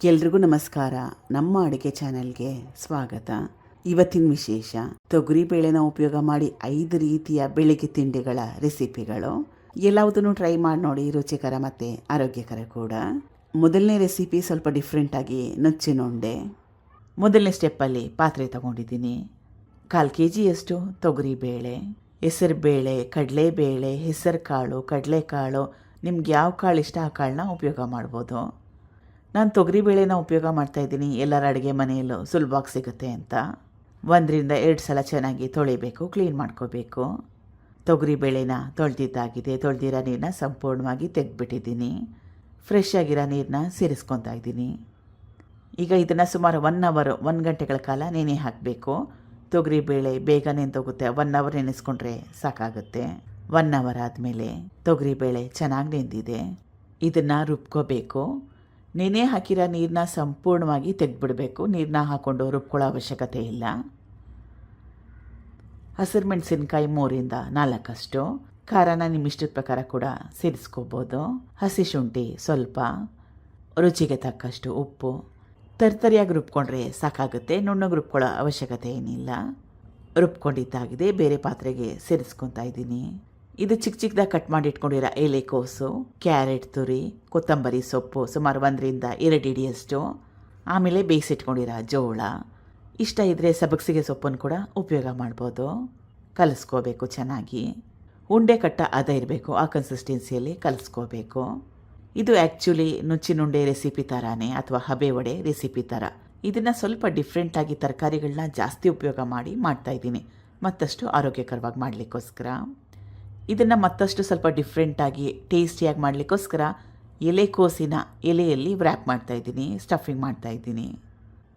ಎಲ್ರಿಗೂ ನಮಸ್ಕಾರ. ನಮ್ಮ ಅಡುಗೆ ಚಾನೆಲ್ಗೆ ಸ್ವಾಗತ. ಇವತ್ತಿನ ವಿಶೇಷ, ತೊಗರಿ ಬೇಳೆನ ಉಪಯೋಗ ಮಾಡಿ ಐದು ರೀತಿಯ ಬೆಳಿಗ್ಗೆ ತಿಂಡಿಗಳ ರೆಸಿಪಿಗಳು. ಎಲ್ಲವುದನ್ನು ಟ್ರೈ ಮಾಡಿ ನೋಡಿ, ರುಚಿಕರ ಮತ್ತು ಆರೋಗ್ಯಕರ ಕೂಡ. ಮೊದಲನೇ ರೆಸಿಪಿ ಸ್ವಲ್ಪ ಡಿಫ್ರೆಂಟಾಗಿ ನುಚ್ಚಿನುಂಡೆ. ಮೊದಲನೇ ಸ್ಟೆಪ್ಪಲ್ಲಿ ಪಾತ್ರೆ ತಗೊಂಡಿದ್ದೀನಿ. ಕಾಲು ಕೆ ಜಿಯಷ್ಟು ತೊಗರಿ ಬೇಳೆ, ಹೆಸರು ಬೇಳೆ ಕಡಲೆಬೇಳೆ ಹೆಸರು ಕಾಳು ಕಡಲೆಕಾಳು ನಿಮ್ಗೆ ಯಾವ ಕಾಳು ಇಷ್ಟ ಆ ಕಾಳನ್ನ ಉಪಯೋಗ ಮಾಡ್ಬೋದು. ನಾನು ತೊಗರಿಬೇಳೆನ ಉಪಯೋಗ ಮಾಡ್ತಾಯಿದ್ದೀನಿ ಎಲ್ಲರ ಅಡುಗೆ ಮನೆಯಲ್ಲೂ ಸುಲಭವಾಗಿ ಸಿಗುತ್ತೆ ಅಂತ. ಒಂದರಿಂದ ಎರಡು ಸಲ ಚೆನ್ನಾಗಿ ತೊಳಿಬೇಕು ಕ್ಲೀನ್ ಮಾಡ್ಕೋಬೇಕು. ತೊಗರಿಬೇಳೆನ ತೊಳೆದಿದ್ದಾಗಿದೆ. ತೊಳೆದಿರೋ ನೀರನ್ನ ಸಂಪೂರ್ಣವಾಗಿ ತೆಗೆದ್ಬಿಟ್ಟಿದ್ದೀನಿ. ಫ್ರೆಶ್ ಆಗಿರೋ ನೀರನ್ನ ಸೇರಿಸ್ಕೊತಾ ಇದ್ದೀನಿ. ಈಗ ಇದನ್ನು ಸುಮಾರು ಒನ್ ಅವರ್ ಒಂದು ಗಂಟೆಗಳ ಕಾಲ ನೆನೆ ಹಾಕಬೇಕು. ತೊಗರಿಬೇಳೆ ಬೇಗ ನೆಂದೋಗುತ್ತೆ. ಒನ್ ಅವರ್ ನೆನೆಸ್ಕೊಂಡ್ರೆ ಸಾಕಾಗುತ್ತೆ. ಒನ್ ಅವರ್ ಆದಮೇಲೆ ತೊಗರಿಬೇಳೆ ಚೆನ್ನಾಗಿ ನೆಂದಿದೆ. ಇದನ್ನು ರುಬ್ಕೋಬೇಕು. ನೆನೆ ಹಾಕಿರೋ ನೀರನ್ನ ಸಂಪೂರ್ಣವಾಗಿ ತೆಗೆದ್ಬಿಡಬೇಕು. ನೀರನ್ನ ಹಾಕ್ಕೊಂಡು ರುಬ್ಕೊಳ್ಳೋ ಅವಶ್ಯಕತೆ ಇಲ್ಲ. ಹಸಿರು ಮೆಣಸಿನ್ಕಾಯಿ ಮೂರಿಂದ ನಾಲ್ಕಷ್ಟು. ಖಾರನ ನಿಮ್ಮ ಇಷ್ಟದ ಪ್ರಕಾರ ಕೂಡ ಸೇರಿಸ್ಕೋಬೋದು. ಹಸಿ ಶುಂಠಿ ಸ್ವಲ್ಪ. ರುಚಿಗೆ ತಕ್ಕಷ್ಟು ಉಪ್ಪು. ತರ್ತರಿಯಾಗಿ ರುಬ್ಕೊಂಡ್ರೆ ಸಾಕಾಗುತ್ತೆ. ನುಣ್ಣಗೆ ರುಬ್ಕೊಳ್ಳೋ ಅವಶ್ಯಕತೆ ಏನಿಲ್ಲ. ರುಬ್ಕೊಂಡಿದ್ದಾಗಿದೆ. ಬೇರೆ ಪಾತ್ರೆಗೆ ಸೇರಿಸ್ಕೊತಾ ಇದ್ದೀನಿ. ಇದು ಚಿಕ್ಕ ಚಿಕ್ಕದಾಗಿ ಕಟ್ ಮಾಡಿ ಇಟ್ಕೊಂಡಿರೋ. ಎಲೆಕೋಸು ಕ್ಯಾರೆಟ್ ತುರಿ, ಕೊತ್ತಂಬರಿ ಸೊಪ್ಪು ಸುಮಾರು ಒಂದರಿಂದ ಎರಡು ಇಡಿಯಷ್ಟು ಆಮೇಲೆ ಬೇಯಿಸಿಟ್ಕೊಂಡಿರೋ ಜೋಳ. ಇಷ್ಟ ಇದ್ದರೆ ಸಬಕ್ಸಿಗೆ ಸೊಪ್ಪನ್ನು ಕೂಡ ಉಪಯೋಗ ಮಾಡ್ಬೋದು. ಕಲಿಸ್ಕೋಬೇಕು ಚೆನ್ನಾಗಿ. ಉಂಡೆ ಕಟ್ಟ ಅದ ಇರಬೇಕು, ಆ ಕನ್ಸಿಸ್ಟೆನ್ಸಿಯಲ್ಲಿ ಕಲಿಸ್ಕೋಬೇಕು. ಇದು ಆ್ಯಕ್ಚುಲಿ ನುಚ್ಚಿನುಂಡೆ ರೆಸಿಪಿ ಥರನೇ ಅಥವಾ ಹಬೆ ವಡೆ ರೆಸಿಪಿ ಥರ ಇದನ್ನು ಸ್ವಲ್ಪ ಡಿಫ್ರೆಂಟಾಗಿ ತರಕಾರಿಗಳನ್ನ ಜಾಸ್ತಿ ಉಪಯೋಗ ಮಾಡಿ ಮಾಡ್ತಾಯಿದ್ದೀನಿ ಮತ್ತಷ್ಟು ಆರೋಗ್ಯಕರವಾಗಿ ಮಾಡಲಿಕ್ಕೋಸ್ಕರ. ಇದನ್ನು ಮತ್ತಷ್ಟು ಸ್ವಲ್ಪ ಡಿಫ್ರೆಂಟಾಗಿ ಟೇಸ್ಟಿಯಾಗಿ ಮಾಡಲಿಕ್ಕೋಸ್ಕರ ಎಲೆಕೋಸಿನ ಎಲೆಯಲ್ಲಿ ವ್ರ್ಯಾಪ್ ಮಾಡ್ತಾಯಿದ್ದೀನಿ ಸ್ಟಫಿಂಗ್ ಮಾಡ್ತಾಯಿದ್ದೀನಿ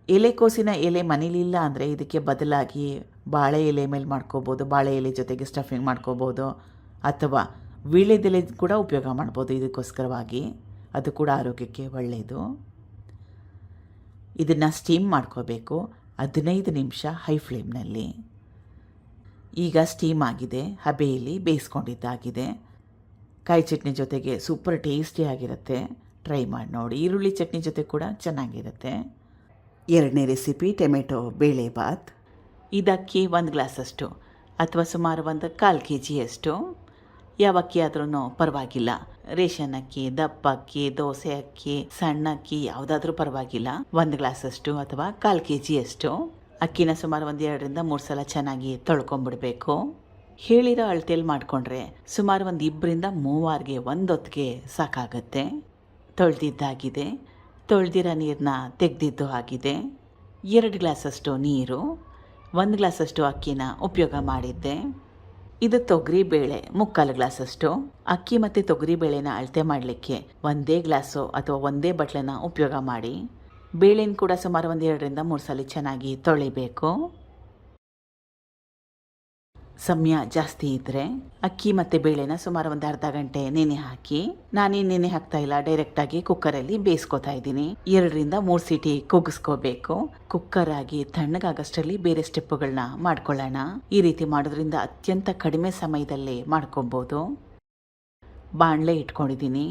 ಎಲೆಕೋಸಿನ ಎಲೆ ಮನೇಲಿಲ್ಲ ಅಂದರೆ ಇದಕ್ಕೆ ಬದಲಾಗಿ ಬಾಳೆ ಎಲೆ ಮೇಲೆ ಮಾಡ್ಕೋಬೋದು, ಬಾಳೆ ಎಲೆ ಜೊತೆಗೆ ಸ್ಟಫಿಂಗ್ ಮಾಡ್ಕೋಬೋದು, ಅಥವಾ ವೀಳ್ಯದೆಲೆ ಕೂಡ ಉಪಯೋಗ ಮಾಡ್ಬೋದು ಇದಕ್ಕೋಸ್ಕರವಾಗಿ. ಅದು ಕೂಡ ಆರೋಗ್ಯಕ್ಕೆ ಒಳ್ಳೆಯದು ಇದನ್ನು ಸ್ಟೀಮ್ ಮಾಡ್ಕೋಬೇಕು. ಹದಿನೈದು ನಿಮಿಷ ಹೈ ಫ್ಲೇಮ್ನಲ್ಲಿ ಈಗ ಸ್ಟೀಮ್ ಆಗಿದೆ, ಹಬೆಯಲ್ಲಿ ಬೇಯಿಸ್ಕೊಂಡಿದ್ದಾಗಿದೆ. ಕಾಯಿ ಚಟ್ನಿ ಜೊತೆಗೆ ಸೂಪರ್ ಟೇಸ್ಟಿ ಆಗಿರುತ್ತೆ. ಟ್ರೈ ಮಾಡಿ ನೋಡಿ. ಈರುಳ್ಳಿ ಚಟ್ನಿ ಜೊತೆ ಕೂಡ ಚೆನ್ನಾಗಿರುತ್ತೆ. ಎರಡನೇ ರೆಸಿಪಿ ಟೊಮೆಟೊ ಬೇಳೆ ಬಾತ್. ಇದಕ್ಕೆ ಒಂದು ಗ್ಲಾಸಷ್ಟು ಅಥವಾ ಸುಮಾರು ಒಂದು ಕಾಲು ಕೆ ಜಿಯಷ್ಟು ಯಾವ ಅಕ್ಕಿ ಆದ್ರೂ ಪರವಾಗಿಲ್ಲ. ರೇಷನ್ ಅಕ್ಕಿ, ದಪ್ಪ ಅಕ್ಕಿ, ದೋಸೆ ಅಕ್ಕಿ, ಸಣ್ಣ ಅಕ್ಕಿ, ಯಾವುದಾದ್ರೂ ಪರವಾಗಿಲ್ಲ. ಒಂದು ಗ್ಲಾಸಷ್ಟು ಅಥವಾ ಕಾಲು ಕೆ ಜಿಯಷ್ಟು ಅಕ್ಕಿನ ಸುಮಾರು ಒಂದು ಎರಡರಿಂದ ಮೂರು ಸಲ ಚೆನ್ನಾಗಿ ತೊಳ್ಕೊಂಡ್ಬಿಡ್ಬೇಕು ಹೇಳಿರೋ ಅಳತೆಯಲ್ಲಿ ಮಾಡಿಕೊಂಡ್ರೆ ಸುಮಾರು ಒಂದು ಇಬ್ಬರಿಂದ ಮೂವಾರಿಗೆ ಒಂದೊತ್ತಿಗೆ ಸಾಕಾಗುತ್ತೆ. ತೊಳೆದಿದ್ದಾಗಿದೆ. ತೊಳೆದಿರೋ ನೀರನ್ನ ತೆಗೆದಿದ್ದು ಆಗಿದೆ. ಎರಡು ಗ್ಲಾಸಷ್ಟು ನೀರು, ಒಂದು ಗ್ಲಾಸಷ್ಟು ಅಕ್ಕಿನ ಉಪಯೋಗ ಮಾಡಿದ್ದೆ. ಇದು ತೊಗರಿ ಬೇಳೆ ಮುಕ್ಕಾಲು ಗ್ಲಾಸಷ್ಟು. ಅಕ್ಕಿ ಮತ್ತು ತೊಗರಿ ಬೇಳೆನ ಅಳತೆ ಮಾಡಲಿಕ್ಕೆ ಒಂದೇ ಗ್ಲಾಸು ಅಥವಾ ಒಂದೇ ಬಟ್ಲನ್ನ ಉಪಯೋಗ ಮಾಡಿ. ಬೇಳೆನ ಕೂಡ ಸುಮಾರು ಒಂದು ಎರಡರಿಂದ ಮೂರು ಸಲ ಚೆನ್ನಾಗಿ ತೊಳಿಬೇಕು. ಸಮಯ ಜಾಸ್ತಿ ಇದ್ದರೆ ಅಕ್ಕಿ ಮತ್ತು ಬೇಳೆನ ಸುಮಾರು ಒಂದು ಅರ್ಧ ಗಂಟೆ ನೆನೆ ಹಾಕಿ, ನಾನೇ ನೆನೆ ಹಾಕ್ತಾ ಇಲ್ಲ ಡೈರೆಕ್ಟಾಗಿ ಕುಕ್ಕರಲ್ಲಿ ಬೇಯಿಸ್ಕೊತಾ ಇದ್ದೀನಿ. ಎರಡರಿಂದ ಮೂರು ಸೀಟಿ ಕುಗ್ಗಿಸ್ಕೋಬೇಕು ಕುಕ್ಕರ್ ಆಗಿ ತಣ್ಣಗಾಗಷ್ಟರಲ್ಲಿ ಬೇರೆ ಸ್ಟೆಪ್ಪುಗಳನ್ನ ಮಾಡ್ಕೊಳ್ಳೋಣ. ಈ ರೀತಿ ಮಾಡೋದ್ರಿಂದ ಅತ್ಯಂತ ಕಡಿಮೆ ಸಮಯದಲ್ಲಿ ಮಾಡ್ಕೊಬೋದು. ಬಾಣಲೆ ಇಟ್ಕೊಂಡಿದ್ದೀನಿ.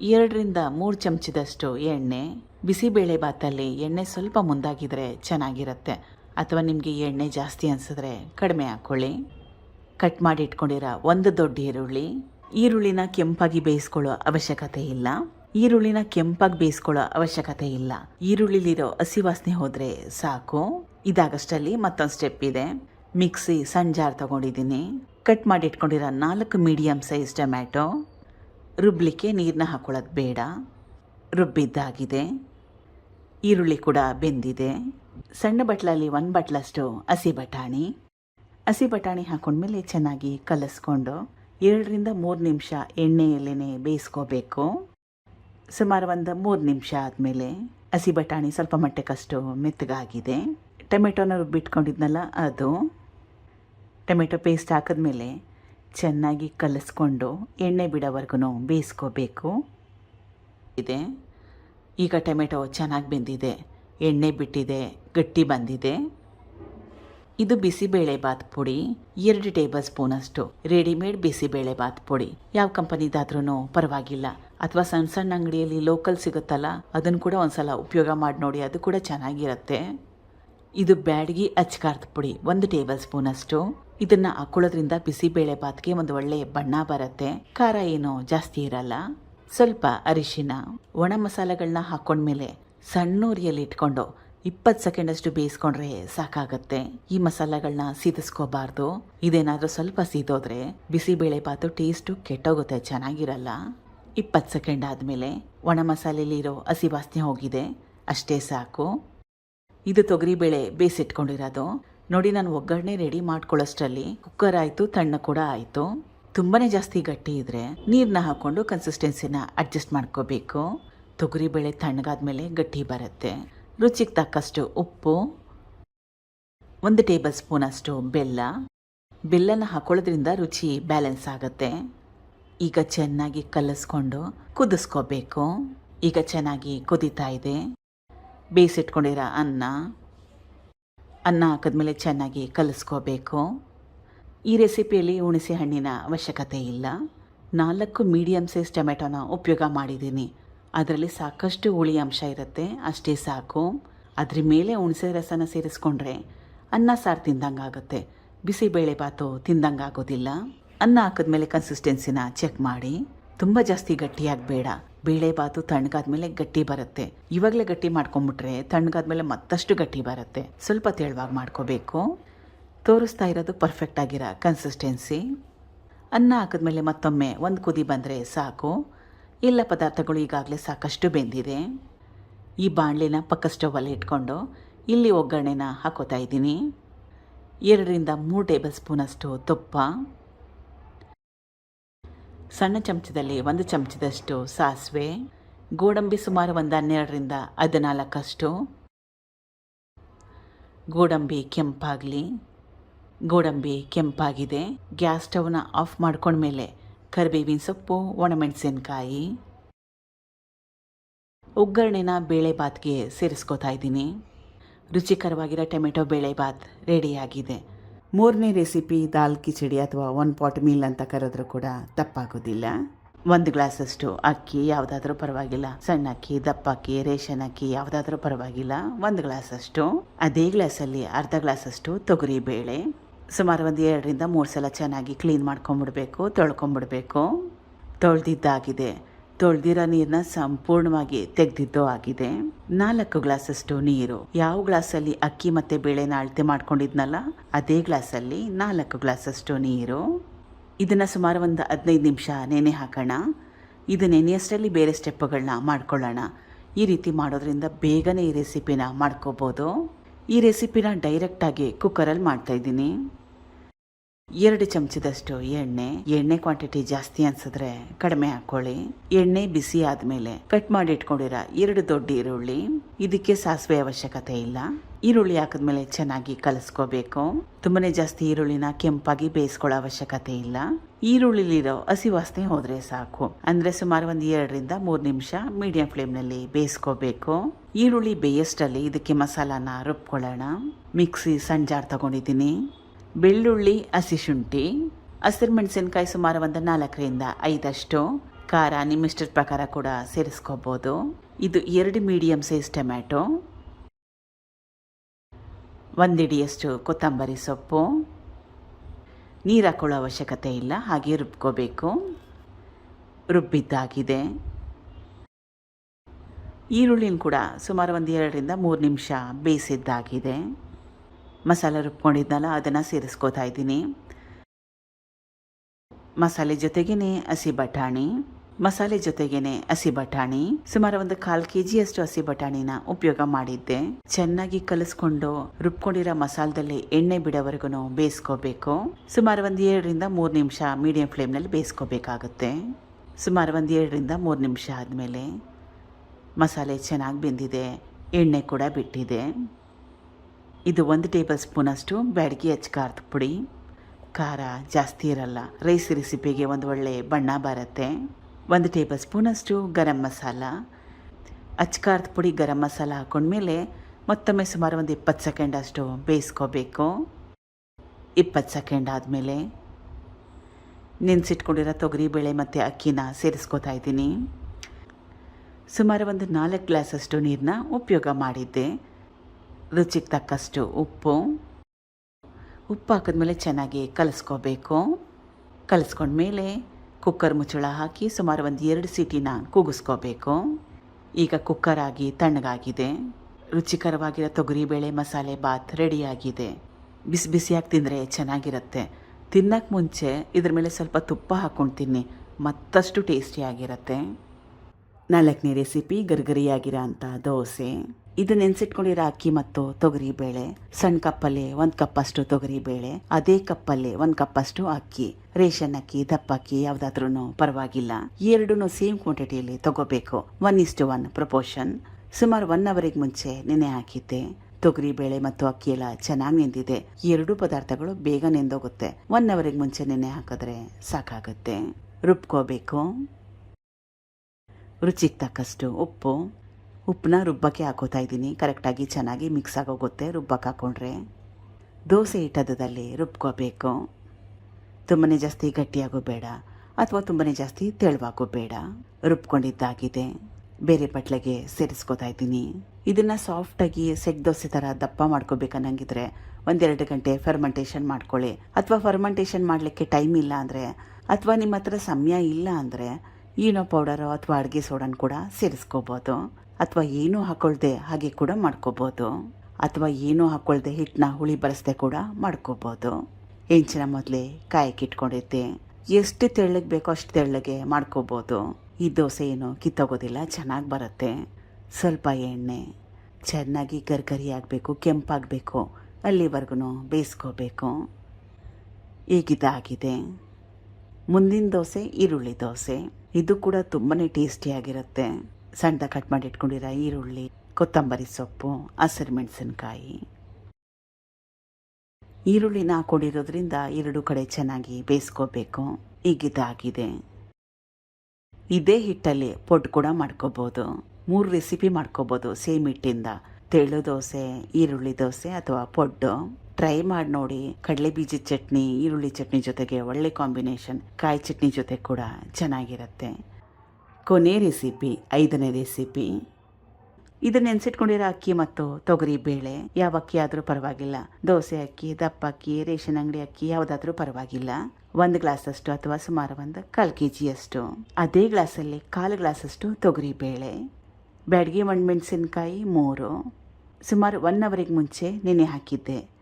ಎರಡರಿಂದ ಮೂರು ಚಮಚದಷ್ಟು ಎಣ್ಣೆ ಬಿಸಿಬೇಳೆ ಬಾತಲ್ಲಿ ಎಣ್ಣೆ ಸ್ವಲ್ಪ ಮುಂದಾಗಿದ್ರೆ ಚೆನ್ನಾಗಿರುತ್ತೆ. ಅಥವಾ ನಿಮಗೆ ಎಣ್ಣೆ ಜಾಸ್ತಿ ಅನಿಸಿದ್ರೆ ಕಡಿಮೆ ಹಾಕ್ಕೊಳ್ಳಿ ಕಟ್ ಮಾಡಿ ಇಟ್ಕೊಂಡಿರೋ ಒಂದು ದೊಡ್ಡ ಈರುಳ್ಳಿ. ಈರುಳ್ಳಿನ ಕೆಂಪಾಗಿ ಬೇಯಿಸ್ಕೊಳ್ಳೋ ಅವಶ್ಯಕತೆ ಇಲ್ಲ. ಈರುಳ್ಳಿನ ಕೆಂಪಾಗಿ ಬೇಯಿಸ್ಕೊಳ್ಳೋ ಅವಶ್ಯಕತೆ ಇಲ್ಲ. ಈರುಳ್ಳಿಲಿರೋ ಹಸಿ ವಾಸನೆ ಹೋದರೆ ಸಾಕು. ಇದಾಗಷ್ಟಲ್ಲಿ ಮತ್ತೊಂದು ಸ್ಟೆಪ್ ಇದೆ. ಮಿಕ್ಸಿ ಸಣ್ಣ ಜಾರ್ ತಗೊಂಡಿದ್ದೀನಿ. ಕಟ್ ಮಾಡಿ ಇಟ್ಕೊಂಡಿರೋ ನಾಲ್ಕು ಮೀಡಿಯಮ್ ಸೈಜ್ ಟೊಮ್ಯಾಟೊ. ರುಬ್ಲಿಕ್ಕೆ ನೀರನ್ನ ಹಾಕ್ಕೊಳ್ಳೋದು ಬೇಡ. ರುಬ್ಬಿದ್ದಾಗಿದೆ. ಈರುಳ್ಳಿ ಕೂಡ ಬೆಂದಿದೆ. ಸಣ್ಣ ಬಟ್ಲಲ್ಲಿ ಒಂದು ಬಟ್ಲಷ್ಟು ಹಸಿ ಬಟಾಣಿ. ಹಸಿ ಬಟಾಣಿ ಹಾಕೊಂಡ್ಮೇಲೆ ಚೆನ್ನಾಗಿ ಕಲಸ್ಕೊಂಡು ಎರಡರಿಂದ ಮೂರು ನಿಮಿಷ ಎಣ್ಣೆಯಲ್ಲೇ ಬೇಯಿಸ್ಕೋಬೇಕು. ಸುಮಾರು ಒಂದು ಮೂರು ನಿಮಿಷ ಆದಮೇಲೆ ಹಸಿ ಬಟಾಣಿ ಸ್ವಲ್ಪ ಮಟ್ಟಕ್ಕಷ್ಟು ಮೆತ್ತಗಾಗಿದೆ. ಟೊಮೆಟೊನ ರುಬ್ಬಿಟ್ಕೊಂಡಿದ್ನಲ್ಲ ಅದು. ಟೊಮೆಟೊ ಪೇಸ್ಟ್ ಹಾಕಿದ್ಮೇಲೆ ಚೆನ್ನಾಗಿ ಕಲಸ್ಕೊಂಡು ಎಣ್ಣೆ ಬಿಡೋವರೆಗೂ ಬೇಯಿಸ್ಕೋಬೇಕು. ಇದೆ. ಈಗ ಟೊಮೆಟೊ ಚೆನ್ನಾಗಿ ಬೆಂದಿದೆ. ಎಣ್ಣೆ ಬಿಟ್ಟಿದೆ. ಗಟ್ಟಿ ಬಂದಿದೆ. ಇದು ಬಿಸಿಬೇಳೆ ಬಾತ್ ಪುಡಿ. ಎರಡು ಟೇಬಲ್ ಸ್ಪೂನ್ ಅಷ್ಟು ರೆಡಿಮೇಡ್ ಬಿಸಿಬೇಳೆ ಬಾತ್ ಪುಡಿ. ಯಾವ ಕಂಪನಿದಾದ್ರೂ ಪರವಾಗಿಲ್ಲ. ಅಥವಾ ಸಣ್ಣ ಸಣ್ಣ ಅಂಗಡಿಯಲ್ಲಿ ಲೋಕಲ್ ಸಿಗುತ್ತಲ್ಲ ಅದನ್ನು ಕೂಡ ಒಂದ್ಸಲ ಉಪಯೋಗ ಮಾಡಿ ನೋಡಿ, ಅದು ಕೂಡ ಚೆನ್ನಾಗಿರುತ್ತೆ. ಇದು ಬ್ಯಾಡಗಿ ಅಚ್ಕಾರದ ಪುಡಿ. ಒಂದು ಟೇಬಲ್ ಸ್ಪೂನ್ ಅಷ್ಟು. ಇದನ್ನ ಹಾಕೊಳ್ಳೋದ್ರಿಂದ ಬಿಸಿಬೇಳೆ ಬಾತ್ಗೆ ಒಂದು ಒಳ್ಳೆಯ ಬಣ್ಣ ಬರುತ್ತೆ. ಖಾರ ಏನು ಜಾಸ್ತಿ ಇರಲ್ಲ. ಸ್ವಲ್ಪ ಅರಿಶಿನ, ಒಣ ಮಸಾಲೆಗಳನ್ನ ಹಾಕೊಂಡ್ಮೇಲೆ ಸಣ್ಣ ಉರಿಯಲ್ಲಿ ಇಟ್ಕೊಂಡು ಇಪ್ಪತ್ತು ಸೆಕೆಂಡ್ ಅಷ್ಟು ಬೇಯಿಸ್ಕೊಂಡ್ರೆ ಸಾಕಾಗತ್ತೆ. ಈ ಮಸಾಲೆಗಳನ್ನ ಸೀದಿಸ್ಕೋಬಾರ್ದು. ಇದೇನಾದರೂ ಸ್ವಲ್ಪ ಸೀದೋದ್ರೆ ಬಿಸಿಬೇಳೆ ಬಾತು ಟೇಸ್ಟು ಕೆಟ್ಟೋಗುತ್ತೆ, ಚೆನ್ನಾಗಿರಲ್ಲ. ಇಪ್ಪತ್ತು ಸೆಕೆಂಡ್ ಆದಮೇಲೆ ಒಣ ಮಸಾಲೆಲಿರೋ ಹಸಿ ವಾಸನೆ ಹೋಗಿದೆ. ಅಷ್ಟೇ ಸಾಕು. ಇದು ತೊಗರಿಬೇಳೆ ಬೇಯಿಸಿಟ್ಕೊಂಡಿರೋದು ನೋಡಿ, ನಾನು ಒಗ್ಗರಣೆ ರೆಡಿ ಮಾಡ್ಕೊಳ್ಳೋಷ್ಟರಲ್ಲಿ ಕುಕ್ಕರ್ ಆಯಿತು, ತಣ್ಣ ಕೂಡ ಆಯಿತು. ತುಂಬಾ ಜಾಸ್ತಿ ಗಟ್ಟಿ ಇದ್ರೆ ನೀರನ್ನ ಹಾಕೊಂಡು ಕನ್ಸಿಸ್ಟೆನ್ಸಿನ ಅಡ್ಜಸ್ಟ್ ಮಾಡ್ಕೋಬೇಕು. ತೊಗರಿಬೇಳೆ ತಣ್ಣಗಾದ್ಮೇಲೆ ಗಟ್ಟಿ ಬರುತ್ತೆ. ರುಚಿಗೆ ತಕ್ಕಷ್ಟು ಉಪ್ಪು, ಒಂದು ಟೇಬಲ್ ಸ್ಪೂನ್ ಅಷ್ಟು ಬೆಲ್ಲ. ಬೆಲ್ಲನ ಹಾಕೊಳ್ಳೋದ್ರಿಂದ ರುಚಿ ಬ್ಯಾಲೆನ್ಸ್ ಆಗುತ್ತೆ. ಈಗ ಚೆನ್ನಾಗಿ ಕಲಸ್ಕೊಂಡು ಕುದಿಸ್ಕೋಬೇಕು. ಈಗ ಚೆನ್ನಾಗಿ ಕುದೀತಾ ಇದೆ. ಬೇಯಿಸಿಟ್ಕೊಂಡಿರೋ ಅನ್ನ ಅನ್ನ ಹಾಕಿದ್ಮೇಲೆ ಚೆನ್ನಾಗಿ ಕಲಿಸ್ಕೋಬೇಕು. ಈ ರೆಸಿಪಿಯಲ್ಲಿ ಹುಣಸೆ ಹಣ್ಣಿನ ಅವಶ್ಯಕತೆ ಇಲ್ಲ. ನಾಲ್ಕು ಮೀಡಿಯಮ್ ಸೈಜ್ ಟೊಮೆಟೊನ ಉಪಯೋಗ ಮಾಡಿದ್ದೀನಿ. ಅದರಲ್ಲಿ ಸಾಕಷ್ಟು ಹುಳಿ ಅಂಶ ಇರುತ್ತೆ. ಅಷ್ಟೇ ಸಾಕು. ಅದ್ರ ಮೇಲೆ ಹುಣಸೆ ರಸನ ಸೇರಿಸ್ಕೊಂಡ್ರೆ ಅನ್ನ ಸಾರು ತಿಂದಂಗಾಗುತ್ತೆ ಬಿಸಿಬೇಳೆಭಾತು ತಿಂದಂಗೆ ತಿಂದಂಗಾಗೋದಿಲ್ಲ ಅನ್ನ ಹಾಕಿದ್ಮೇಲೆ ಕನ್ಸಿಸ್ಟೆನ್ಸಿನ ಚೆಕ್ ಮಾಡಿ. ತುಂಬ ಜಾಸ್ತಿ ಗಟ್ಟಿಯಾಗಬೇಡ. ಬೇಳೆ ಬಾತು ತಣ್ಣಗಾದ್ಮೇಲೆ ಗಟ್ಟಿ ಬರುತ್ತೆ. ಇವಾಗಲೇ ಗಟ್ಟಿ ಮಾಡ್ಕೊಂಬಿಟ್ರೆ ತಣ್ಣಗಾದ್ಮೇಲೆ ಮತ್ತಷ್ಟು ಗಟ್ಟಿ ಬರುತ್ತೆ. ಸ್ವಲ್ಪ ತೆಳುವಾಗಿ ಮಾಡ್ಕೋಬೇಕು. ತೋರಿಸ್ತಾ ಇರೋದು ಪರ್ಫೆಕ್ಟ್ ಆಗಿರೋ ಕನ್ಸಿಸ್ಟೆನ್ಸಿ ಅನ್ನ ಹಾಕಿದ್ಮೇಲೆ ಮತ್ತೊಮ್ಮೆ ಒಂದು ಕುದಿ ಬಂದರೆ ಸಾಕು. ಎಲ್ಲ ಪದಾರ್ಥಗಳು ಈಗಾಗಲೇ ಸಾಕಷ್ಟು ಬೆಂದಿದೆ. ಈ ಬಾಣಲೆನ ಪಕ್ಕ ಸ್ಟವಲ್ಲಿ ಇಟ್ಕೊಂಡು ಇಲ್ಲಿ ಒಗ್ಗರಣೆನ ಹಾಕೋತಾ ಇದ್ದೀನಿ. ಎರಡರಿಂದ ಮೂರು ಟೇಬಲ್ ಸ್ಪೂನಷ್ಟು ತುಪ್ಪ. ಸಣ್ಣ ಚಮಚದಲ್ಲಿ ಒಂದು ಚಮಚದಷ್ಟು ಸಾಸಿವೆ, ಗೋಡಂಬಿ ಸುಮಾರು ಒಂದು ಹನ್ನೆರಡರಿಂದ ಹದಿನಾಲ್ಕಷ್ಟು. ಗೋಡಂಬಿ ಕೆಂಪಾಗಲಿ, ಗೋಡಂಬಿ ಕೆಂಪಾಗಿದೆ. ಗ್ಯಾಸ್ ಸ್ಟವ್ನ ಆಫ್ ಮಾಡ್ಕೊಂಡ್ಮೇಲೆ ಕರಿಬೇವಿನ ಸೊಪ್ಪು, ಒಣಮೆಣಸಿನ್ಕಾಯಿ, ಒಗ್ಗರಣೆನ ಬೇಳೆ ಬಾತ್ಗೆ ಸೇರಿಸ್ಕೋತಾ ಇದ್ದೀನಿ. ರುಚಿಕರವಾಗಿರೋ ಟೊಮೆಟೊ ಬೇಳೆ ಬಾತ್ ರೆಡಿಯಾಗಿದೆ. ಮೂರನೇ ರೆಸಿಪಿ ದಾಲ್ ಕಿಚಡಿ ಅಥವಾ ಒನ್ ಪಾಟ್ ಮೀಲ್ ಅಂತ ಕರೆದ್ರೂ ಕೂಡ ತಪ್ಪಾಗೋದಿಲ್ಲ. ಒಂದು ಗ್ಲಾಸಷ್ಟು ಅಕ್ಕಿ, ಯಾವುದಾದ್ರೂ ಪರವಾಗಿಲ್ಲ. ಸಣ್ಣ ಅಕ್ಕಿ ದಪ್ಪ ಅಕ್ಕಿ ರೇಷನ್ ಅಕ್ಕಿ ಯಾವುದಾದ್ರೂ ಪರವಾಗಿಲ್ಲ. ಒಂದು ಗ್ಲಾಸಷ್ಟು, ಅದೇ ಗ್ಲಾಸಲ್ಲಿ ಅರ್ಧ ಗ್ಲಾಸಷ್ಟು ತೊಗರಿ ಬೇಳೆ. ಸುಮಾರು ಒಂದು ಎರಡರಿಂದ ಮೂರು ಸಲ ಚೆನ್ನಾಗಿ ಕ್ಲೀನ್ ಮಾಡ್ಕೊಂಬಿಡ್ಬೇಕು, ತೊಳ್ಕೊಂಬಿಡ್ಬೇಕು. ತೊಳೆದಿದ್ದಾಗಿದೆ. ತೊಳೆದಿರೋ ನೀರನ್ನ ಸಂಪೂರ್ಣವಾಗಿ ತೆಗೆದಿದ್ದು ಆಗಿದೆ. ನಾಲ್ಕು ಗ್ಲಾಸಷ್ಟು ನೀರು. ಯಾವ ಗ್ಲಾಸಲ್ಲಿ ಅಕ್ಕಿ ಮತ್ತು ಬೇಳೆನ ಅಳತೆ ಮಾಡ್ಕೊಂಡಿದ್ನಲ್ಲ, ಅದೇ ಗ್ಲಾಸಲ್ಲಿ ನಾಲ್ಕು ಗ್ಲಾಸಷ್ಟು ನೀರು. ಇದನ್ನು ಸುಮಾರು ಒಂದು ಹದಿನೈದು ನಿಮಿಷ ನೆನೆ ಹಾಕೋಣ. ಇದು ನೆನೆಯಷ್ಟರಲ್ಲಿ ಬೇರೆ ಸ್ಟೆಪ್ಪುಗಳನ್ನ ಮಾಡ್ಕೊಳ್ಳೋಣ. ಈ ರೀತಿ ಮಾಡೋದ್ರಿಂದ ಬೇಗನೆ ಈ ರೆಸಿಪಿನ ಮಾಡ್ಕೋಬೋದು. ಈ ರೆಸಿಪಿನ ಡೈರೆಕ್ಟಾಗಿ ಕುಕ್ಕರಲ್ಲಿ ಮಾಡ್ತಾ ಇದ್ದೀನಿ. ಎರಡು ಚಮಚದಷ್ಟು ಎಣ್ಣೆ ಎಣ್ಣೆ ಕ್ವಾಂಟಿಟಿ ಜಾಸ್ತಿ ಅನ್ಸಿದ್ರೆ ಕಡಿಮೆ ಹಾಕೊಳ್ಳಿ. ಎಣ್ಣೆ ಬಿಸಿ ಆದ್ಮೇಲೆ ಕಟ್ ಮಾಡಿ ಇಟ್ಕೊಂಡಿರ ಎರಡು ದೊಡ್ಡ ಈರುಳ್ಳಿ, ಇದಕ್ಕೆ ಸಾಸಿವೆ ಅವಶ್ಯಕತೆ ಇಲ್ಲ. ಈರುಳ್ಳಿ ಹಾಕಿದ್ಮೇಲೆ ಚೆನ್ನಾಗಿ ಕಲಸ್ಕೋಬೇಕು. ತುಂಬಾನೇ ಜಾಸ್ತಿ ಈರುಳ್ಳಿನ ಕೆಂಪಾಗಿ ಬೇಯಿಸ್ಕೊಳ್ಳೋ ಅವಶ್ಯಕತೆ ಇಲ್ಲ. ಈರುಳ್ಳಿಲಿರೋ ಹಸಿ ವಾಸನೆ ಹೋದ್ರೆ ಸಾಕು. ಅಂದ್ರೆ ಸುಮಾರು ಒಂದು ಎರಡರಿಂದ ಮೂರು ನಿಮಿಷ ಮೀಡಿಯಂ ಫ್ಲೇಮ್ನಲ್ಲಿ ಬೇಯಿಸ್ಕೋಬೇಕು. ಈರುಳ್ಳಿ ಬೇಯಷ್ಟಲ್ಲಿ ಇದಕ್ಕೆ ಮಸಾಲಾನ ರುಬ್ಕೊಳ್ಳೋಣ. ಮಿಕ್ಸಿ ಸಣ್ಣ ಜಾರ್ ತಗೊಂಡಿದ್ದೀನಿ. ಬೆಳ್ಳುಳ್ಳಿ, ಹಸಿ ಶುಂಠಿ, ಹಸಿರು ಮೆಣಸಿನ್ಕಾಯಿ ಸುಮಾರು ಒಂದು ನಾಲ್ಕರಿಂದ ಐದಷ್ಟು, ಖಾರ ನಿಮ್ಮಿಷ್ಟದ ಪ್ರಕಾರ ಕೂಡ ಸೇರಿಸ್ಕೋಬೋದು. ಇದು ಎರಡು ಮೀಡಿಯಮ್ ಸೈಜ್ ಟೊಮ್ಯಾಟೊ, ಒಂದಿಡಿಯಷ್ಟು ಕೊತ್ತಂಬರಿ ಸೊಪ್ಪು, ನೀರು ಹಾಕೊಳ್ಳೋ ಅವಶ್ಯಕತೆ ಇಲ್ಲ, ಹಾಗೆ ರುಬ್ಕೋಬೇಕು. ರುಬ್ಬಿದ್ದಾಗಿದೆ. ಈರುಳ್ಳಿನ ಕೂಡ ಸುಮಾರು ಒಂದು ಎರಡರಿಂದ ಮೂರು ನಿಮಿಷ ಬೇಯಿಸಿದ್ದಾಗಿದೆ. ಮಸಾಲೆ ರುಬ್ಕೊಂಡಿದ್ನಲ್ಲ ಅದನ್ನು ಸೇರಿಸ್ಕೋತಾ ಇದ್ದೀನಿ. ಮಸಾಲೆ ಜೊತೆಗೇ ಹಸಿ ಬಟಾಣಿ, ಮಸಾಲೆ ಜೊತೆಗೇನೆ ಹಸಿ ಬಟಾಣಿ, ಸುಮಾರು ಒಂದು ಕಾಲ್ ಕೆ ಜಿಯಷ್ಟು ಹಸಿ ಬಟಾಣಿನ ಉಪಯೋಗ ಮಾಡಿದ್ದೆ. ಚೆನ್ನಾಗಿ ಕಲಿಸ್ಕೊಂಡು ರುಬ್ಕೊಂಡಿರೋ ಮಸಾಲದಲ್ಲಿ ಎಣ್ಣೆ ಬಿಡೋವರೆಗೂ ಬೇಯಿಸ್ಕೋಬೇಕು. ಸುಮಾರು ಒಂದು ಏಳರಿಂದ ಮೂರು ನಿಮಿಷ ಮೀಡಿಯಂ ಫ್ಲೇಮ್ನಲ್ಲಿ ಬೇಯಿಸ್ಕೋಬೇಕಾಗುತ್ತೆ. ಸುಮಾರು ಒಂದು ಏಳರಿಂದ ಮೂರು ನಿಮಿಷ ಆದಮೇಲೆ ಮಸಾಲೆ ಚೆನ್ನಾಗಿ ಬೆಂದಿದೆ, ಎಣ್ಣೆ ಕೂಡ ಬಿಟ್ಟಿದೆ. ಇದು ಒಂದು ಟೇಬಲ್ ಸ್ಪೂನಷ್ಟು ಬ್ಯಾಡಗಿ ಹಚ್ಕಾರದ ಪುಡಿ. ಖಾರ ಜಾಸ್ತಿ ಇರಲ್ಲ. ರೈಸ್ ರೆಸಿಪಿಗೆ ಒಂದು ಒಳ್ಳೆ ಬಣ್ಣ ಬರುತ್ತೆ. ಒಂದು ಟೇಬಲ್ ಸ್ಪೂನಷ್ಟು ಗರಂ ಮಸಾಲ. ಅಚ್ಕಾರದ ಪುಡಿ ಗರಂ ಮಸಾಲ ಹಾಕೊಂಡ್ಮೇಲೆ ಮತ್ತೊಮ್ಮೆ ಸುಮಾರು ಒಂದು ಇಪ್ಪತ್ತು ಸೆಕೆಂಡ್ ಅಷ್ಟು ಬೇಯಿಸ್ಕೋಬೇಕು. ಇಪ್ಪತ್ತು ಸೆಕೆಂಡ್ ಆದಮೇಲೆ ನೆನೆಸಿಟ್ಕೊಂಡಿರೋ ತೊಗರಿಬೇಳೆ ಮತ್ತು ಅಕ್ಕಿನ ಸೇರಿಸ್ಕೋತಾ ಇದ್ದೀನಿ. ಸುಮಾರು ಒಂದು ನಾಲ್ಕು ಗ್ಲಾಸಷ್ಟು ನೀರನ್ನ ಉಪಯೋಗ ಮಾಡಿದ್ದೆ. ರುಚಿಗೆ ತಕ್ಕಷ್ಟು ಉಪ್ಪು. ಉಪ್ಪು ಹಾಕಿದ್ಮೇಲೆ ಚೆನ್ನಾಗಿ ಕಲಿಸ್ಕೋಬೇಕು. ಕಲಿಸ್ಕೊಂಡ್ಮೇಲೆ ಕುಕ್ಕರ್ ಮುಚ್ಚಳ ಹಾಕಿ ಸುಮಾರು ಒಂದು ಎರಡು ಸೀಟಿನ ಕೂಗಿಸ್ಕೋಬೇಕು. ಈಗ ಕುಕ್ಕರ್ ಆಗಿ ತಣ್ಣಗಾಗಿದೆ. ರುಚಿಕರವಾಗಿರೋ ತೊಗರಿಬೇಳೆ ಮಸಾಲೆ ಬಾತ್ ರೆಡಿಯಾಗಿದೆ. ಬಿಸಿ ಬಿಸಿಯಾಗಿ ತಿಂದರೆ ಚೆನ್ನಾಗಿರುತ್ತೆ. ತಿನ್ನಕ್ಕೆ ಮುಂಚೆ ಇದ್ರ ಮೇಲೆ ಸ್ವಲ್ಪ ತುಪ್ಪ ಹಾಕ್ಕೊಂಡು ತಿನ್ನಿ. ಮತ್ತಷ್ಟು ಟೇಸ್ಟಿಯಾಗಿರುತ್ತೆ ನಾಲ್ಕನೇ ರೆಸಿಪಿ ಗರ್ಗರಿಯಾಗಿರೋ ಅಂಥ ದೋಸೆ. ಇದು ನೆನ್ಸಿಟ್ಕೊಂಡಿರೋ ಅಕ್ಕಿ ಮತ್ತು ತೊಗರಿ ಬೇಳೆ. ಸಣ್ಣ ಕಪ್ಪಲ್ಲಿ ಒಂದು ಕಪ್ಪಷ್ಟು ತೊಗರಿ ಬೇಳೆ, ಅದೇ ಕಪ್ಪಲ್ಲಿ ಒಂದು ಕಪ್ಪಷ್ಟು ಅಕ್ಕಿ. ರೇಷನ್ ಅಕ್ಕಿ, ದಪ್ಪ ಅಕ್ಕಿ ಯಾವ್ದಾದ್ರೂ ಪರವಾಗಿಲ್ಲ. ಎರಡೂ ಸೇಮ್ ಕ್ವಾಂಟಿಟಿಯಲ್ಲಿ ತಗೋಬೇಕು. One is to one proportion ಸುಮಾರು ಒನ್ ಅವರಿಗೆ ಮುಂಚೆ ನೆನೆ ಹಾಕಿದ್ದೆ. ತೊಗರಿ ಬೇಳೆ ಮತ್ತು ಅಕ್ಕಿ ಎಲ್ಲ ಚೆನ್ನಾಗಿ ನೆಂದಿದೆ. ಎರಡು ಪದಾರ್ಥಗಳು ಬೇಗ ನೆಂದೋಗುತ್ತೆ. ಒನ್ ಅವರಿಗೆ ಮುಂಚೆ ನೆನೆ ಹಾಕಿದ್ರೆ ಸಾಕಾಗುತ್ತೆ. ರುಬ್ಕೋಬೇಕು. ರುಚಿಗೆ ತಕ್ಕಷ್ಟು ಉಪ್ಪು. ಉಪ್ಪನ್ನ ರುಬ್ಬಕ್ಕೆ ಹಾಕೋತಾ ಇದ್ದೀನಿ. ಕರೆಕ್ಟಾಗಿ ಚೆನ್ನಾಗಿ ಮಿಕ್ಸ್ ಆಗೋಗುತ್ತೆ. ರುಬ್ಬಕ್ಕೆ ಹಾಕೊಂಡ್ರೆ ದೋಸೆ ಹಿಟ್ಟದದಲ್ಲಿ ರುಬ್ಕೋಬೇಕು. ತುಂಬನೇ ಜಾಸ್ತಿ ಗಟ್ಟಿಯಾಗೋ ಬೇಡ. ಅಥವಾ ತುಂಬನೇ ಜಾಸ್ತಿ ತೆಳುವಾಗೋ ಬೇಡ. ರುಬ್ಕೊಂಡಿದ್ದಾಗಿದೆ. ಬೇರೆ ಬಟ್ಲೆಗೆ ಸೇರಿಸ್ಕೋತಾ ಇದ್ದೀನಿ. ಇದನ್ನು ಸಾಫ್ಟಾಗಿ ಸೆಟ್ ದೋಸೆ ಥರ ದಪ್ಪ ಮಾಡ್ಕೋಬೇಕನ್ನಂಗಿದ್ರೆ ಒಂದೆರಡು ಗಂಟೆ ಫರ್ಮೆಂಟೇಷನ್ ಮಾಡ್ಕೊಳ್ಳಿ. ಅಥವಾ ಫರ್ಮೆಂಟೇಷನ್ ಮಾಡಲಿಕ್ಕೆ ಟೈಮ್ ಇಲ್ಲ ಅಂದರೆ, ಅಥವಾ ನಿಮ್ಮ ಹತ್ರ ಸಮಯ ಇಲ್ಲ ಅಂದರೆ ಈನೋ ಪೌಡರು ಅಥವಾ ಅಡುಗೆ ಸೋಡನ್ ಕೂಡ ಸೇರಿಸ್ಕೋಬೋದು. ಅಥವಾ ಏನೂ ಹಾಕೊಳ್ದೆ ಹಾಗೆ ಕೂಡ ಮಾಡ್ಕೋಬೋದು. ಅಥವಾ ಏನೂ ಹಾಕೊಳ್ದೆ ಹಿಟ್ಟನ್ನ ಹುಳಿ ಬರೆಸ್ದೆ ಕೂಡ ಮಾಡ್ಕೋಬೋದು. ಹೆಂಚಿನ ಮೊದಲೇ ಕಾಯಕ್ಕೆ ಇಟ್ಕೊಂಡಿದ್ದೆ. ಎಷ್ಟು ತೆಳ್ಳಗೆ ಬೇಕೋ ಅಷ್ಟು ತೆಳ್ಳಗೆ ಮಾಡ್ಕೋಬೋದು. ಈ ದೋಸೆ ಏನು ಕಿತ್ತೋಗೋದಿಲ್ಲ, ಚೆನ್ನಾಗಿ ಬರುತ್ತೆ. ಸ್ವಲ್ಪ ಎಣ್ಣೆ, ಚೆನ್ನಾಗಿ ಗರ್ಗರಿ ಆಗಬೇಕು, ಕೆಂಪಾಗಬೇಕು ಅಲ್ಲಿವರೆಗೂ ಬೇಯಿಸ್ಕೋಬೇಕು. ಈಗಿದಾಗಿದೆ ಮುಂದಿನ ದೋಸೆ, ಈರುಳ್ಳಿ ದೋಸೆ. ಇದು ಕೂಡ ತುಂಬಾ ಟೇಸ್ಟಿಯಾಗಿರುತ್ತೆ ಸಣ್ಣದ ಕಟ್ ಮಾಡಿ ಇಟ್ಕೊಂಡಿರೋ ಈರುಳ್ಳಿ, ಕೊತ್ತಂಬರಿ ಸೊಪ್ಪು, ಹಸಿರು ಮೆಣಸಿನ್ಕಾಯಿ. ಈರುಳ್ಳಿನ ಹಾಕೊಂಡಿರೋದ್ರಿಂದ ಎರಡು ಕಡೆ ಚೆನ್ನಾಗಿ ಬೇಯಿಸ್ಕೋಬೇಕು. ಈಗಿದಾಗಿದೆ ಇದೇ ಹಿಟ್ಟಲ್ಲಿ ಪೊಟ್ಟು ಕೂಡ ಮಾಡ್ಕೋಬೋದು. ಮೂರು ರೆಸಿಪಿ ಮಾಡ್ಕೋಬೋದು ಸೇಮ್ ಹಿಟ್ಟಿಂದ. ತೆಳು ದೋಸೆ, ಈರುಳ್ಳಿ ದೋಸೆ ಅಥವಾ ಪೊಡ್ಡು ಟ್ರೈ ಮಾಡಿ ನೋಡಿ. ಕಡಲೆ ಬೀಜದ ಚಟ್ನಿ, ಈರುಳ್ಳಿ ಚಟ್ನಿ ಜೊತೆಗೆ ಒಳ್ಳೆ ಕಾಂಬಿನೇಷನ್ ಕಾಯಿ ಚಟ್ನಿ ಜೊತೆ ಕೂಡ ಚೆನ್ನಾಗಿರುತ್ತೆ. ಕೊನೆ ರೆಸಿಪಿ ಐದನೇ ರೆಸಿಪಿ ಇದು ನೆನೆಸಿಟ್ಕೊಂಡಿರೋ ಅಕ್ಕಿ ಮತ್ತು ತೊಗರಿ ಬೇಳೆ, ಯಾವ ಅಕ್ಕಿ ಆದರೂ ಪರವಾಗಿಲ್ಲ. ದೋಸೆ ಅಕ್ಕಿ, ದಪ್ಪ ಅಕ್ಕಿ, ರೇಷನ್ ಅಂಗಡಿ ಅಕ್ಕಿ ಯಾವುದಾದ್ರೂ ಪರವಾಗಿಲ್ಲ. ಒಂದು ಗ್ಲಾಸಷ್ಟು ಅಥವಾ ಸುಮಾರು ಒಂದು ಕಾಲು ಕೆ ಜಿಯಷ್ಟು ಅದೇ ಗ್ಲಾಸಲ್ಲಿ ಕಾಲು ಗ್ಲಾಸಷ್ಟು ತೊಗರಿ ಬೇಳೆ. ಬ್ಯಾಡಗಿ ಒಣಮೆಣಸಿನ್ಕಾಯಿ ಮೂರು. ಸುಮಾರು ಒನ್ ಅವರಿಗೆ ಮುಂಚೆ ನೆನೆ ಹಾಕಿದ್ದೆ.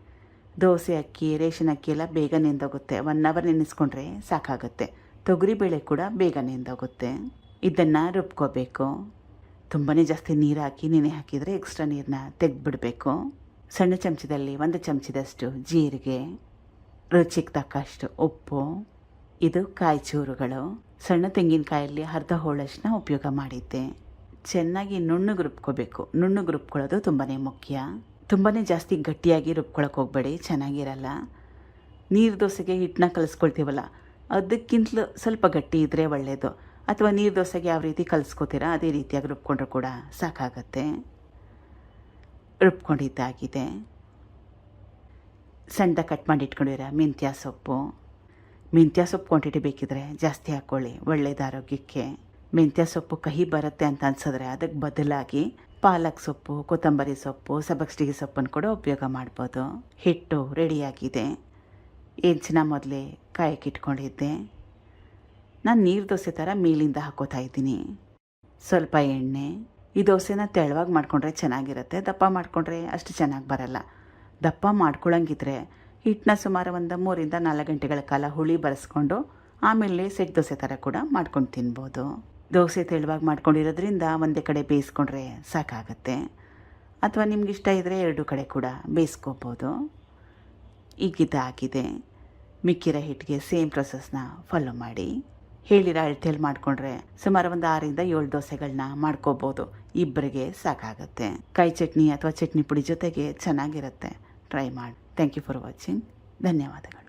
ದೋಸೆ ಅಕ್ಕಿ, ರೇಷನ್ ಅಕ್ಕಿ ಎಲ್ಲ ಬೇಗ ನೆಂದೋಗುತ್ತೆ ಒನ್ ಅವರ್ ನೆನೆಸ್ಕೊಂಡ್ರೆ ಸಾಕಾಗುತ್ತೆ. ತೊಗರಿಬೇಳೆ ಕೂಡ ಬೇಗ ನೆಂದೋಗುತ್ತೆ ಇದನ್ನು ರುಬ್ಕೋಬೇಕು. ತುಂಬಾ ಜಾಸ್ತಿ ನೀರು ಹಾಕಿ, ನೆನೆ ಹಾಕಿದರೆ ಎಕ್ಸ್ಟ್ರಾ ನೀರನ್ನ ತೆಗೆದ್ಬಿಡಬೇಕು. ಸಣ್ಣ ಚಮಚದಲ್ಲಿ, ಒಂದು ಚಮಚದಷ್ಟು ಜೀರಿಗೆ, ರುಚಿಗೆ ತಕ್ಕಷ್ಟು ಉಪ್ಪು, ಇದು ಕಾಯಿ ಚೂರುಗಳು. ಸಣ್ಣ ತೆಂಗಿನಕಾಯಲ್ಲಿ ಅರ್ಧ ಹೋಳಷ್ಟನ್ನ ಉಪಯೋಗ ಮಾಡಿದ್ದೆ. ಚೆನ್ನಾಗಿ ನುಣ್ಣಗೆ ರುಬ್ಕೋಬೇಕು. ನುಣ್ಣಗೆ ರುಬ್ಕೊಳ್ಳೋದು ತುಂಬಾ ಮುಖ್ಯ. ತುಂಬಾ ಜಾಸ್ತಿ ಗಟ್ಟಿಯಾಗಿ ರುಬ್ಕೊಳಕ್ಕೆ ಹೋಗಬೇಡಿ, ಚೆನ್ನಾಗಿರಲ್ಲ. ನೀರು ದೋಸೆಗೆ ಹಿಟ್ಟನ್ನ ಕಲಿಸ್ಕೊಳ್ತೀವಲ್ಲ, ಅದಕ್ಕಿಂತಲೂ ಸ್ವಲ್ಪ ಗಟ್ಟಿ ಇದ್ದರೆ ಒಳ್ಳೆಯದು ಅಥವಾ ನೀರು ದೋಸೆಗೆ ಯಾವ ರೀತಿ ಕಲಿಸ್ಕೋತೀರಾ, ಅದೇ ರೀತಿಯಾಗಿ ರುಬ್ಕೊಂಡ್ರು ಕೂಡ ಸಾಕಾಗತ್ತೆ. ರುಬ್ಕೊಂಡಿದ್ದಾಗಿದೆ. ಸಣ್ಣದಾಗಿ ಕಟ್ ಮಾಡಿ ಇಟ್ಕೊಂಡಿರ, ಮೆಂತ್ಯ ಸೊಪ್ಪು. ಮೆಂತ್ಯ ಸೊಪ್ಪು ಕ್ವಾಂಟಿಟಿ ಬೇಕಿದ್ರೆ ಜಾಸ್ತಿ ಹಾಕ್ಕೊಳ್ಳಿ, ಒಳ್ಳೇದು ಆರೋಗ್ಯಕ್ಕೆ. ಮೆಂತ್ಯ ಸೊಪ್ಪು ಕಹಿ ಬರುತ್ತೆ ಅಂತ ಅನ್ಸಿದ್ರೆ ಅದಕ್ಕೆ ಬದಲಾಗಿ ಪಾಲಕ್ ಸೊಪ್ಪು, ಕೊತ್ತಂಬರಿ ಸೊಪ್ಪು ಸಬಕ್ಸ್ಟಿಗೆ ಸೊಪ್ಪನ್ನು ಕೂಡ ಉಪಯೋಗ ಮಾಡ್ಬೋದು. ಹಿಟ್ಟು ರೆಡಿಯಾಗಿದೆ. ಹೆಂಚಿನ ಮೊದಲೇ ಕಾಯಕ್ಕೆ ಇಟ್ಕೊಂಡಿದ್ದೆ. ನಾನು ನೀರು ದೋಸೆ ಥರ ಮೇಲಿಂದ ಹಾಕೋತಾ ಇದ್ದೀನಿ. ಸ್ವಲ್ಪ ಎಣ್ಣೆ, ಈ ದೋಸೆನ ತೆಳುವಾಗಿ ಮಾಡಿಕೊಂಡ್ರೆ ಚೆನ್ನಾಗಿರುತ್ತೆ. ದಪ್ಪ ಮಾಡಿಕೊಂಡ್ರೆ ಅಷ್ಟು ಚೆನ್ನಾಗಿ ಬರಲ್ಲ. ದಪ್ಪ ಮಾಡ್ಕೊಳಂಗಿದ್ರೆ ಹಿಟ್ಟನ್ನ ಸುಮಾರು ಒಂದು ಮೂರಿಂದ ನಾಲ್ಕು ಗಂಟೆಗಳ ಕಾಲ ಹುಳಿ ಬರೆಸ್ಕೊಂಡು ಆಮೇಲೆ ಸೆಟ್ ದೋಸೆ ಥರ ಕೂಡ ಮಾಡ್ಕೊಂಡು ತಿನ್ಬೋದು. ದೋಸೆ ತೆಳುವಾಗಿ ಮಾಡ್ಕೊಂಡಿರೋದ್ರಿಂದ ಒಂದೇ ಕಡೆ ಬೇಯಿಸ್ಕೊಂಡ್ರೆ ಸಾಕಾಗುತ್ತೆ. ಅಥವಾ ನಿಮ್ಗೆ ಇಷ್ಟ ಇದ್ದರೆ ಎರಡು ಕಡೆ ಕೂಡ ಬೇಯಿಸ್ಕೋಬೋದು. ಈಗಿದ ಆಗಿದೆ. ಮಿಕ್ಕಿರೋ ಹಿಟ್ಟಿಗೆ ಸೇಮ್ ಪ್ರೊಸೆಸ್ನ ಫಾಲೋ ಮಾಡಿ. ಹೇಳಿರೋ ಅಳತೆಯಲ್ಲಿ ಮಾಡಿಕೊಂಡ್ರೆ ಸುಮಾರು ಒಂದು ಆರಿಂದ ಏಳು ದೋಸೆಗಳನ್ನ ಮಾಡ್ಕೋಬೋದು. ಇಬ್ಬರಿಗೆ ಸಾಕಾಗುತ್ತೆ. ಕಾಯಿ ಚಟ್ನಿ ಅಥವಾ ಚಟ್ನಿ ಪುಡಿ ಜೊತೆಗೆ ಚೆನ್ನಾಗಿರುತ್ತೆ. ಟ್ರೈ ಮಾಡಿ. ಥ್ಯಾಂಕ್ ಯು ಫಾರ್ ವಾಚಿಂಗ್ ಧನ್ಯವಾದಗಳು.